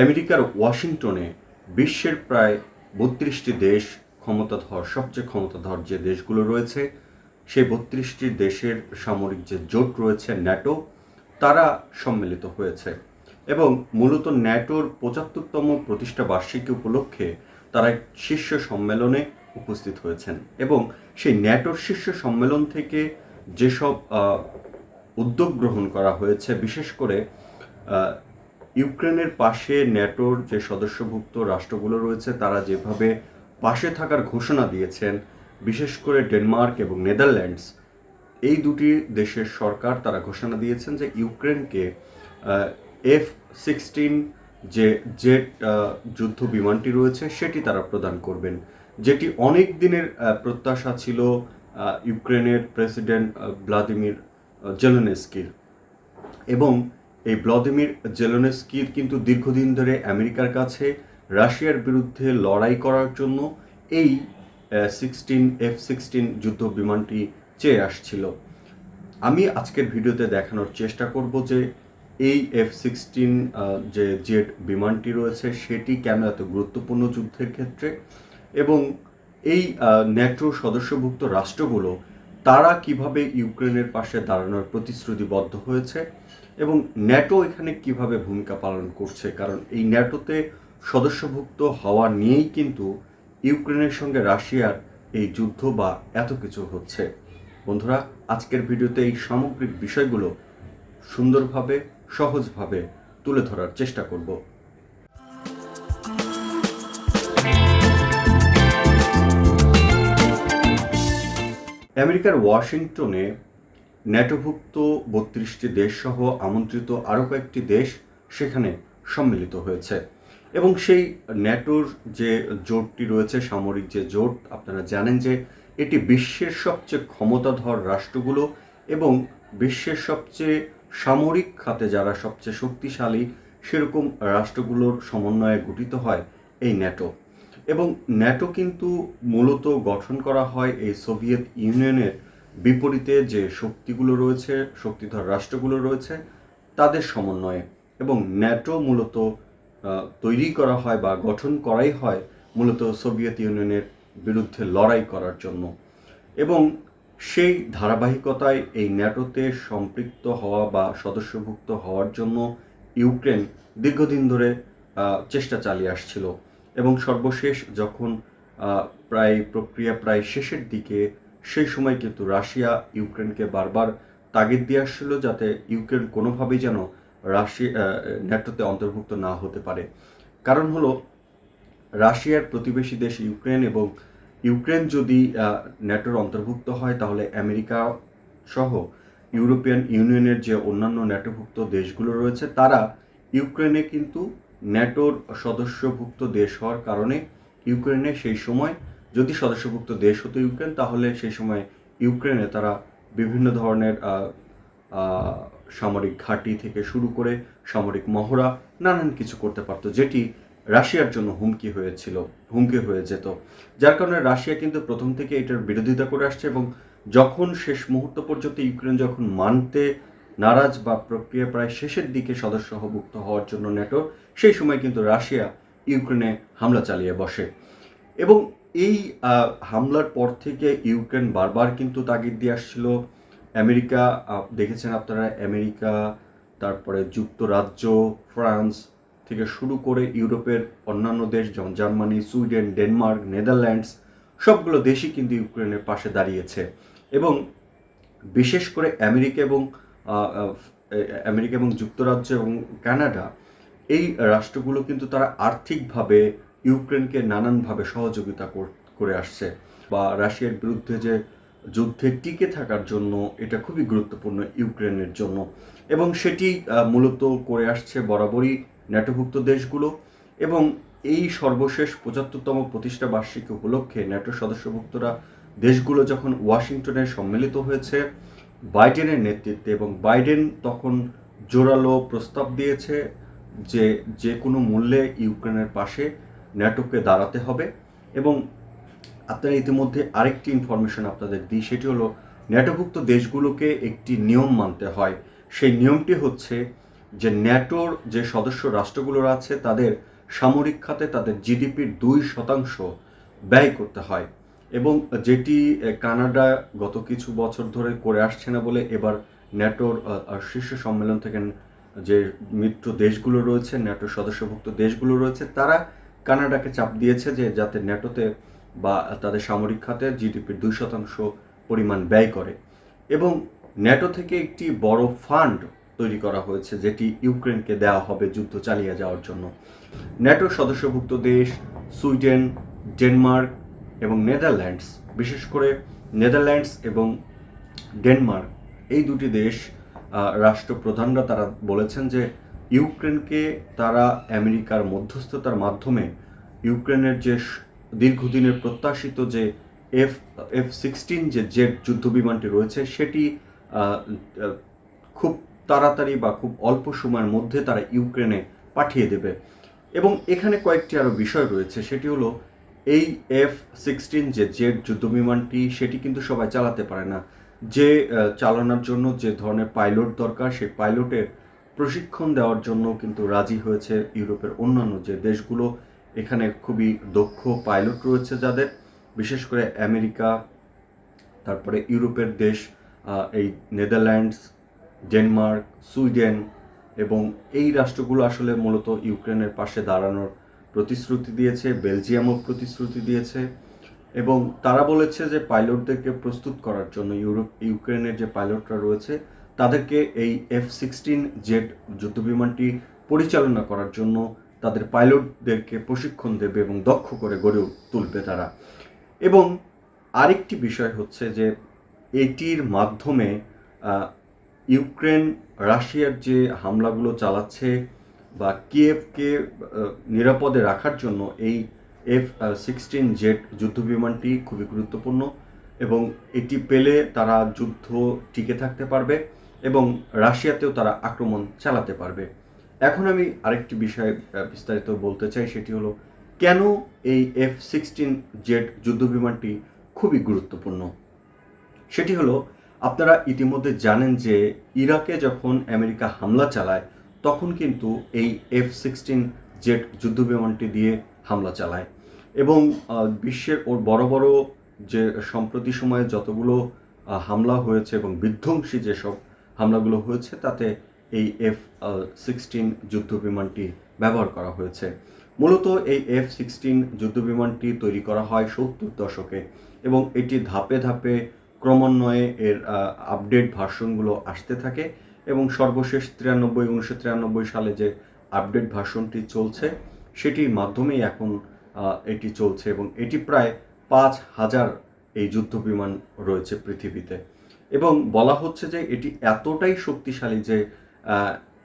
আমেরিকার ওয়াশিংটনে বিশ্বের প্রায় বত্রিশটি দেশ ক্ষমতাধর, সবচেয়ে ক্ষমতাধর যে দেশগুলো রয়েছে, সেই বত্রিশটি দেশের সামরিক যে জোট রয়েছে ন্যাটো, তারা সম্মিলিত হয়েছে। এবং মূলত ন্যাটোর পঁচাত্তরতম প্রতিষ্ঠা বার্ষিকী উপলক্ষে তারা শীর্ষ সম্মেলনে উপস্থিত হয়েছেন। এবং সেই ন্যাটোর শীর্ষ সম্মেলন থেকে যেসব উদ্যোগ গ্রহণ করা হয়েছে, বিশেষ করে ইউক্রেনের পাশে ন্যাটোর যে সদস্যভুক্ত রাষ্ট্রগুলো রয়েছে, তারা যেভাবে পাশে থাকার ঘোষণা দিয়েছেন, বিশেষ করে ডেনমার্ক এবং নেদারল্যান্ডস, এই দুটি দেশের সরকার তারা ঘোষণা দিয়েছেন যে ইউক্রেনকে এফ সিক্সটিন যে জেট যুদ্ধ বিমানটি রয়েছে, সেটি তারা প্রদান করবেন। যেটি অনেক দিনের প্রত্যাশা ছিল ইউক্রেনের প্রেসিডেন্ট ভ্লাদিমির জেলেনস্কির। এবং এই ভ্লাদিমির জেলেনস্কির কিন্তু দীর্ঘদিন ধরে আমেরিকার কাছে রাশিয়ার বিরুদ্ধে লড়াই করার জন্য এই সিক্সটিন এফ সিক্সটিন যুদ্ধ বিমানটি চেয়ে আসছিল। আমি আজকের ভিডিওতে দেখানোর চেষ্টা করব যে এই এফ সিক্সটিন যে জেট বিমানটি রয়েছে, সেটি কেন এত গুরুত্বপূর্ণ যুদ্ধের ক্ষেত্রে এবং এই ন্যাটো সদস্যভুক্ত রাষ্ট্রগুলো তারা কীভাবে ইউক্রেনের পাশে দাঁড়ানোর প্রতিশ্রুতিবদ্ধ হয়েছে এবং ন্যাটো এখানে কীভাবে ভূমিকা পালন করছে? কারণ এই ন্যাটোতে সদস্যভুক্ত হওয়া নিয়েই কিন্তু ইউক্রেনের সঙ্গে রাশিয়ার এই যুদ্ধ বা এত কিছু হচ্ছে। বন্ধুরা, আজকের ভিডিওতে এই সামগ্রিক বিষয়গুলো সুন্দরভাবে, সহজভাবে তুলে ধরার চেষ্টা করব। আমেরিকার ওয়াশিংটনে ন্যাটোভুক্ত বত্রিশটি দেশ সহ আমন্ত্রিত আরও কয়েকটি দেশ সেখানে সম্মিলিত হয়েছে। এবং সেই ন্যাটোর যে জোটটি রয়েছে, সামরিক যে জোট, আপনারা জানেন যে এটি বিশ্বের সবচেয়ে ক্ষমতাধর রাষ্ট্রগুলো এবং বিশ্বের সবচেয়ে সামরিক খাতে যারা সবচেয়ে শক্তিশালী সেরকম রাষ্ট্রগুলোর সমন্বয়ে গঠিত হয় এই ন্যাটো। এবং ন্যাটো কিন্তু মূলত গঠন করা হয় এই সোভিয়েত ইউনিয়নের বিপরীতে যে শক্তিগুলো রয়েছে, শক্তিধর রাষ্ট্রগুলো রয়েছে, তাদের সমন্বয়ে এবং ন্যাটো মূলত তৈরি করা হয় বা গঠন করাই হয় মূলত সোভিয়েত ইউনিয়নের বিরুদ্ধে লড়াই করার জন্য। এবং সেই ধারাবাহিকতায় এই ন্যাটোতে সম্পৃক্ত হওয়া বা সদস্যভুক্ত হওয়ার জন্য ইউক্রেন দীর্ঘদিন ধরে চেষ্টা চালিয়ে আসছিল এবং সর্বশেষ যখন প্রায় প্রক্রিয়া প্রায় শেষের দিকে সেই সময় কিন্তু রাশিয়া ইউক্রেনকে বারবার তাগিদ দিয়ে আসছিল যাতে ইউক্রেন কোনোভাবেই যেন রাশিয়া ন্যাটোতে অন্তর্ভুক্ত না হতে পারে। কারণ হলো, রাশিয়ার প্রতিবেশী দেশ ইউক্রেন এবং ইউক্রেন যদি ন্যাটোর অন্তর্ভুক্ত হয়, তাহলে আমেরিকা সহ ইউরোপিয়ান ইউনিয়নের যে অন্যান্য ন্যাটোভুক্ত দেশগুলো রয়েছে, তারা ইউক্রেনে কিন্তু ন্যাটোর সদস্যভুক্ত দেশ হওয়ার কারণে ইউক্রেনে সেই সময় যদি সদস্যভুক্ত দেশ হতো ইউক্রেন, তাহলে সেই সময় ইউক্রেনে তারা বিভিন্ন ধরনের সামরিক ঘাঁটি থেকে শুরু করে সামরিক মহড়া, নানান কিছু করতে পারতো, যেটি রাশিয়ার জন্য হুমকি হয়েছিল, হুমকি হয়ে যেত। যার কারণে রাশিয়া কিন্তু প্রথম থেকে এটার বিরোধিতা করে আসছে এবং যখন শেষ মুহূর্ত পর্যন্ত ইউক্রেন যখন মানতে নারাজ বা প্রক্রিয়া প্রায় শেষের দিকে সদস্যভুক্ত হওয়ার জন্য ন্যাটো সেই সময় কিন্তু রাশিয়া ইউক্রেনে হামলা চালিয়ে বসে। এবং এই হামলার পর থেকে ইউক্রেন বারবার কিন্তু তাগিদ দিয়ে আসছিল। আমেরিকা দেখেছেন আপনারা, আমেরিকা, তারপরে যুক্তরাজ্য, ফ্রান্স থেকে শুরু করে ইউরোপের অন্যান্য দেশ, যেমন জার্মানি, সুইডেন, ডেনমার্ক, নেদারল্যান্ডস, সবগুলো দেশই কিন্তু ইউক্রেনের পাশে দাঁড়িয়েছে। এবং বিশেষ করে আমেরিকা এবং আমেরিকা এবং যুক্তরাজ্য এবং কানাডা, এই রাষ্ট্রগুলো কিন্তু তারা আর্থিকভাবে ইউক্রেনকে নানানভাবে সহযোগিতা কর- আসছে বা রাশিয়ার বিরুদ্ধে যে যুদ্ধে টিকে থাকার জন্য এটা খুবই গুরুত্বপূর্ণ ইউক্রেনের জন্য। এবং সেটি মূলত করে আসছে বরাবরই ন্যাটোভুক্ত দেশগুলো এবং এই সর্বশেষ পঁচাত্তরতম প্রতিষ্ঠা বার্ষিকী উপলক্ষে ন্যাটো সদস্যভুক্তরা দেশগুলো যখন ওয়াশিংটনে সম্মিলিত হয়েছে, বাইডেনের নেতৃত্বে এবং বাইডেন তখন জোরালো প্রস্তাব দিয়েছে যে যে কোনো মূল্যে ইউক্রেনের পাশে ন্যাটোকে দাঁড়াতে হবে এবং আপনারা ইতিমধ্যে আরেকটি ইনফরমেশন আপনাদের দিই, সেটি হলো ন্যাটোভুক্ত দেশগুলোকে একটি নিয়ম মানতে হয়। সেই নিয়মটি হচ্ছে যে ন্যাটোর যে সদস্য রাষ্ট্রগুলো আছে, তাদের সামরিক খাতে তাদের জিডিপির দুই শতাংশ ব্যয় করতে হয় এবং যেটি কানাডা গত কিছু বছর ধরে করে আসছে না বলে এবার ন্যাটোর শীর্ষ সম্মেলন থেকে যে মিত্র দেশগুলো রয়েছে, ন্যাটোর সদস্যভুক্ত দেশগুলো রয়েছে, তারা কানাডাকে চাপ দিয়েছে যে যাতে ন্যাটোতে বা তাদের সামরিক খাতে জিডিপির দুই শতাংশ পরিমাণ ব্যয় করে। এবং ন্যাটো থেকে একটি বড় ফান্ড তৈরি করা হয়েছে, যেটি ইউক্রেনকে দেওয়া হবে যুদ্ধ চালিয়ে যাওয়ার জন্য। ন্যাটোর সদস্যভুক্ত দেশ সুইডেন, ডেনমার্ক এবং নেদারল্যান্ডস, বিশেষ করে নেদারল্যান্ডস এবং ডেনমার্ক। এই দুটি দেশ রাষ্ট্রপ্রধানরা তারা বলেছেন যে ইউক্রেনকে তারা আমেরিকার মধ্যস্থতার মাধ্যমে ইউক্রেনের যে দীর্ঘদিনের প্রত্যাশিত যে এফ এফ সিক্সটিন যে জেট যুদ্ধ বিমানটি রয়েছে, সেটি খুব তাড়াতাড়ি বা খুব অল্প সময়ের মধ্যে তারা ইউক্রেনে পাঠিয়ে দেবে। এবং এখানে কয়েকটি আরও বিষয় রয়েছে, সেটি হলো এই এফ সিক্সটিন যে জেট যুদ্ধ বিমানটি সেটি কিন্তু সবাই চালাতে পারে না। যে চালানোর জন্য যে ধরনের পাইলট দরকার, সেই পাইলটের প্রশিক্ষণ দেওয়ার জন্য কিন্তু রাজি হয়েছে ইউরোপের অন্যান্য যে দেশগুলো। এখানে খুবই দক্ষ পাইলট রয়েছে যাদের। বিশেষ করে আমেরিকা, তারপরে ইউরোপের দেশ এই নেদারল্যান্ডস, ডেনমার্ক, সুইডেন এবং এই রাষ্ট্রগুলো আসলে মূলত ইউক্রেনের পাশে দাঁড়ানোর প্রতিশ্রুতি দিয়েছে, বেলজিয়ামও প্রতিশ্রুতি দিয়েছে এবং তারা বলেছে যে পাইলটদেরকে প্রস্তুত করার জন্য ইউরোপ, ইউক্রেনের যে পাইলটরা রয়েছে তাদেরকে এই এফ সিক্সটিন জেট যুদ্ধবিমানটি পরিচালনা করার জন্য তাদের পাইলটদেরকে প্রশিক্ষণ দেবে এবং দক্ষ করে গড়ে তুলবে তারা। এবং আরেকটি বিষয় হচ্ছে যে এটির মাধ্যমে ইউক্রেন, রাশিয়ার যে হামলাগুলো চালাচ্ছে বা কিয়েভকে নিরাপদে রাখার জন্য এই এফ সিক্সটিন জেট যুদ্ধবিমানটি খুবই গুরুত্বপূর্ণ এবং এটি পেলে তারা যুদ্ধ টিকে থাকতে পারবে। এবং রাশিয়াতেও তারা আক্রমণ চালাতে পারবে। এখন আমি আরেকটি বিষয়ে বিস্তারিত বলতে চাই, সেটি হলো, কেন এই এফ সিক্সটিন জেট যুদ্ধবিমানটি খুবই গুরুত্বপূর্ণ? সেটি হলো, আপনারা ইতিমধ্যে জানেন যে ইরাকে যখন আমেরিকা হামলা চালায়, তখন কিন্তু এই এফ সিক্সটিন জেট যুদ্ধবিমানটি দিয়ে হামলা চালায়। এবং বিশ্বের ওর বড় বড় যে সম্প্রতি সময়ে যতগুলো হামলা হয়েছে এবং বিধ্বংসী যেসব হামলাগুলো হয়েছে, তাতে এই এফ সিক্সটিন যুদ্ধ বিমানটি ব্যবহার করা হয়েছে। মূলত এই এফ সিক্সটিন যুদ্ধ বিমানটি তৈরি করা হয় সত্তর দশকে এবং এটি ধাপে ধাপে ক্রমান্বয়ে এর আপডেট ভার্সনগুলো আসতে থাকে এবং সর্বশেষ তিরানব্বই, উনিশশো তিরানব্বই সালে যে আপডেট ভার্সনটি চলছে, সেটির মাধ্যমেই এখন এটি চলছে এবং এটি প্রায় পাঁচ হাজার এই যুদ্ধ বিমান রয়েছে পৃথিবীতে। এবং বলা হচ্ছে যে এটি এতটাই শক্তিশালী যে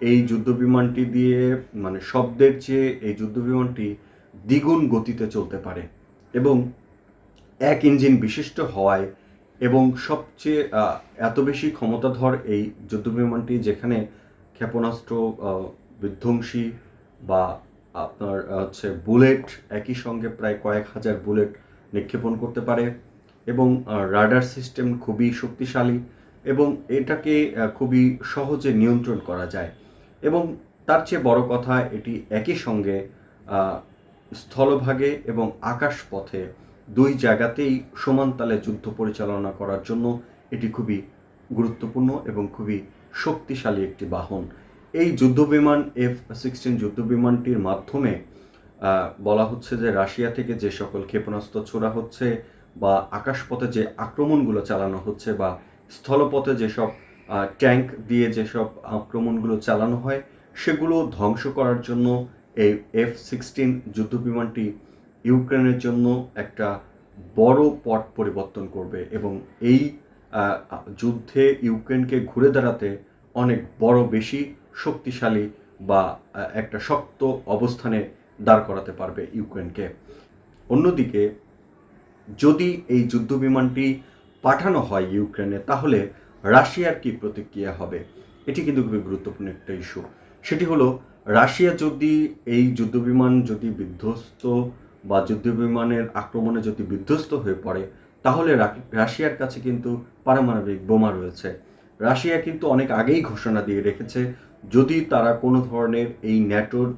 এই যুদ্ধ বিমানটি দিয়ে মানে শব্দের চেয়ে এই যুদ্ধ বিমানটি দ্বিগুণ গতিতে চলতে পারে এবং এক ইঞ্জিন বিশিষ্ট হওয়ায় এবং সবচেয়ে এত বেশি ক্ষমতাধর এই যুদ্ধবিমানটি যেখানে ক্ষেপণাস্ত্র বিধ্বংসী বা আপনার হচ্ছে বুলেট একই সঙ্গে প্রায় কয়েক হাজার বুলেট নিক্ষেপণ করতে পারে। এবং রাডার সিস্টেম খুবই শক্তিশালী এবং এটাকে খুবই সহজে নিয়ন্ত্রণ করা যায়। এবং তার চেয়ে বড় কথা, এটি একই সঙ্গে স্থলভাগে এবং আকাশপথে দুই জায়গাতেই সমান তালে যুদ্ধ পরিচালনা করার জন্য এটি খুবই গুরুত্বপূর্ণ এবং খুবই শক্তিশালী একটি বাহন। এই যুদ্ধবিমান এফ সিক্সটিন যুদ্ধবিমানটির মাধ্যমে বলা হচ্ছে যে রাশিয়া থেকে যে সকল ক্ষেপণাস্ত্র ছোড়া হচ্ছে বা আকাশপথে যে আক্রমণগুলো চালানো হচ্ছে বা স্থলপথে যেসব ট্যাঙ্ক দিয়ে যেসব আক্রমণগুলো চালানো হয়, সেগুলো ধ্বংস করার জন্য এই এফ সিক্সটিন যুদ্ধবিমানটি ইউক্রেনের জন্য একটা বড় পট পরিবর্তন করবে এবং এই যুদ্ধে ইউক্রেনকে ঘুরে দাঁড়াতে অনেক বড় বেশি শক্তিশালী বা একটা শক্ত অবস্থানে দাঁড় করাতে পারবে ইউক্রেনকে। অন্যদিকে যদি এই যুদ্ধ বিমানটি পাঠানো হয় ইউক্রেনে, তাহলে রাশিয়ার কি প্রতিক্রিয়া হবে? এটি কিন্তু খুবই গুরুত্বপূর্ণ একটা ইস্যু সেটি হলো, রাশিয়া যদি এই যুদ্ধবিমান যদি বিধ্বস্ত বা যুদ্ধবিমানের আক্রমণে যদি বিধ্বস্ত হয়ে পড়ে, তাহলে রাশিয়ার কাছে কিন্তু পারমাণবিক বোমা রয়েছে। রাশিয়া কিন্তু অনেক আগেই ঘোষণা দিয়ে রেখেছে, যদি তারা কোনো ধরনের এই ন্যাটোর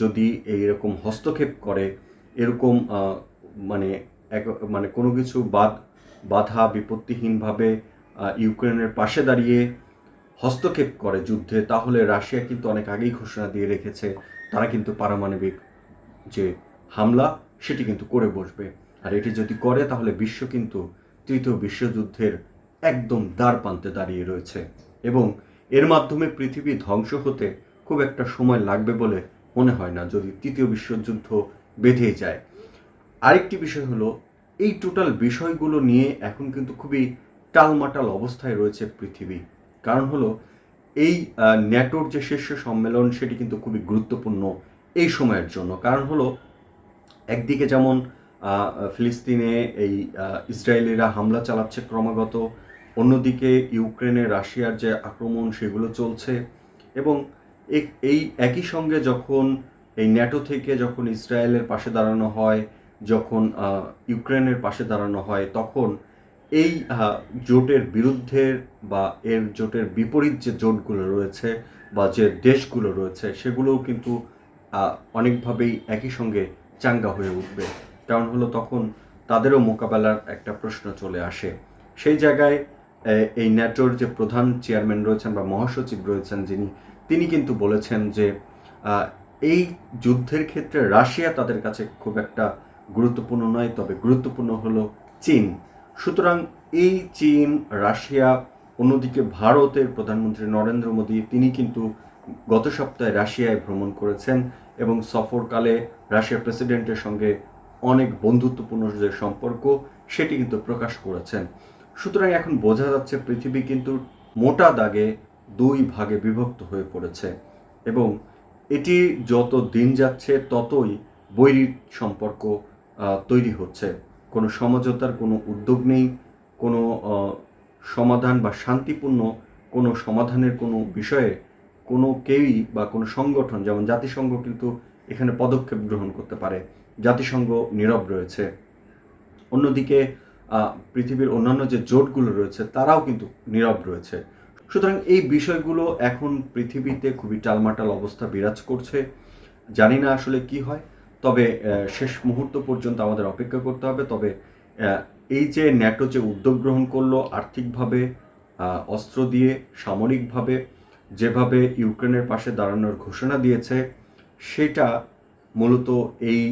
যদি এইরকম হস্তক্ষেপ করে, এরকম মানে এক মানে কোনো কিছু বাদ বাধা বিপত্তিহীনভাবে ইউক্রেনের পাশে দাঁড়িয়ে হস্তক্ষেপ করে যুদ্ধে, তাহলে রাশিয়া কিন্তু অনেক আগেই ঘোষণা দিয়ে রেখেছে, তারা কিন্তু পারমাণবিক যে হামলা, সেটি কিন্তু করে বসবে। আর এটি যদি করে, তাহলে বিশ্ব কিন্তু তৃতীয় বিশ্বযুদ্ধের একদম দ্বার প্রান্তে দাঁড়িয়ে রয়েছে। এবং এর মাধ্যমে পৃথিবী ধ্বংস হতে খুব একটা সময় লাগবে বলে মনে হয় না, যদি তৃতীয় বিশ্বযুদ্ধ বেঁধে যায়। আরেকটি বিষয় হলো, এই টোটাল বিষয়গুলো নিয়ে এখন কিন্তু খুবই টালমাটাল অবস্থায় রয়েছে পৃথিবী। কারণ হলো, এই ন্যাটোর যে শীর্ষ সম্মেলন সেটি কিন্তু খুবই গুরুত্বপূর্ণ এই সময়ের জন্য। কারণ হলো, একদিকে যেমন ফিলিস্তিনে এই ইসরায়েলিরা হামলা চালাচ্ছে ক্রমাগত, অন্যদিকে ইউক্রেনে রাশিয়ার যে আক্রমণ সেগুলো চলছে এবং এই একই সঙ্গে যখন এই ন্যাটো থেকে যখন ইসরায়েলের পাশে দাঁড়ানো হয় যখন ইউক্রেনের পাশে দাঁড়ানো হয়, তখন এই জোটের বিরুদ্ধে বা এর জোটের বিপরীত যে জোটগুলো রয়েছে বা যে দেশগুলো রয়েছে, সেগুলোও কিন্তু অনেকভাবেই একই সঙ্গে চাঙ্গা হয়ে উঠবে। কারণ হলো তখন তাদেরও মোকাবেলার একটা প্রশ্ন চলে আসে। সেই জায়গায় এই ন্যাটোর যে প্রধান চেয়ারম্যান রয়েছেন বা মহাসচিব রয়েছেন যিনি, তিনি কিন্তু বলেছেন যে এই যুদ্ধের ক্ষেত্রে রাশিয়া তাদের কাছে খুব একটা গুরুত্বপূর্ণ নয়, তবে গুরুত্বপূর্ণ হলো চীন। সুতরাং এই চীন, রাশিয়া, অন্যদিকে ভারতের প্রধানমন্ত্রী নরেন্দ্র মোদী, তিনি কিন্তু গত সপ্তাহে রাশিয়ায় ভ্রমণ করেছেন এবং সফরকালে রাশিয়ার প্রেসিডেন্টের সঙ্গে অনেক বন্ধুত্বপূর্ণ যে সম্পর্ক, সেটি কিন্তু প্রকাশ করেছেন। সুতরাং এখন বোঝা যাচ্ছে পৃথিবী কিন্তু মোটা দাগে দুই ভাগে বিভক্ত হয়ে পড়েছে এবং এটি যত দিন যাচ্ছে, ততই বৈরিক সম্পর্ক তৈরি হচ্ছে। কোনো সমঝোতার কোনো উদ্যোগ নেই, কোনো সমাধান বা শান্তিপূর্ণ কোনো সমাধানের কোনো বিষয়ে কোনো কেউই বা কোনো সংগঠন, যেমন জাতিসংঘ কিন্তু এখানে পদক্ষেপ গ্রহণ করতে পারে। জাতিসংঘ নীরব রয়েছে। অন্যদিকে পৃথিবীর অন্যান্য যে জোটগুলো রয়েছে, তারাও কিন্তু নীরব রয়েছে। সুতরাং এই বিষয়গুলো এখন পৃথিবীতে খুবই টালমাটাল অবস্থা বিরাজ করছে। জানি না আসলে কি হয়। তবে শেষ মুহূর্ত পর্যন্ত আমাদের অপেক্ষা করতে হবে। তবে এই যে ন্যাটো যে উদ্যোগ গ্রহণ করল আর্থিকভাবে অস্ত্র দিয়ে, সামরিকভাবে, যেভাবে ইউক্রেনের পাশে দাঁড়ানোর ঘোষণা দিয়েছে, সেটা মূলত এই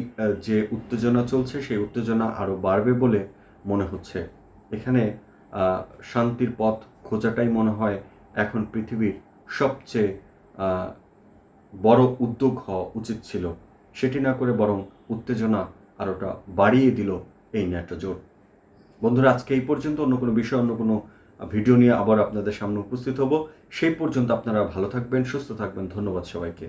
যে উত্তেজনা চলছে, সেই উত্তেজনা আরও বাড়বে বলে মনে হচ্ছে। এখানে শান্তির পথ খোঁজাটাই মনে হয় এখন পৃথিবীর সবচেয়ে বড় উদ্যোগ হওয়া উচিত ছিল। সেটি না করে বরং উত্তেজনা আরোটা বাড়িয়ে দিল এই ন্যাটো জোট বন্ধুরা, আজকে এই পর্যন্ত অন্য কোনো বিষয়, অন্য কোনো ভিডিও নিয়ে আবার আপনাদের সামনে উপস্থিত হব। সেই পর্যন্ত আপনারা ভালো থাকবেন, সুস্থ থাকবেন। ধন্যবাদ সবাইকে।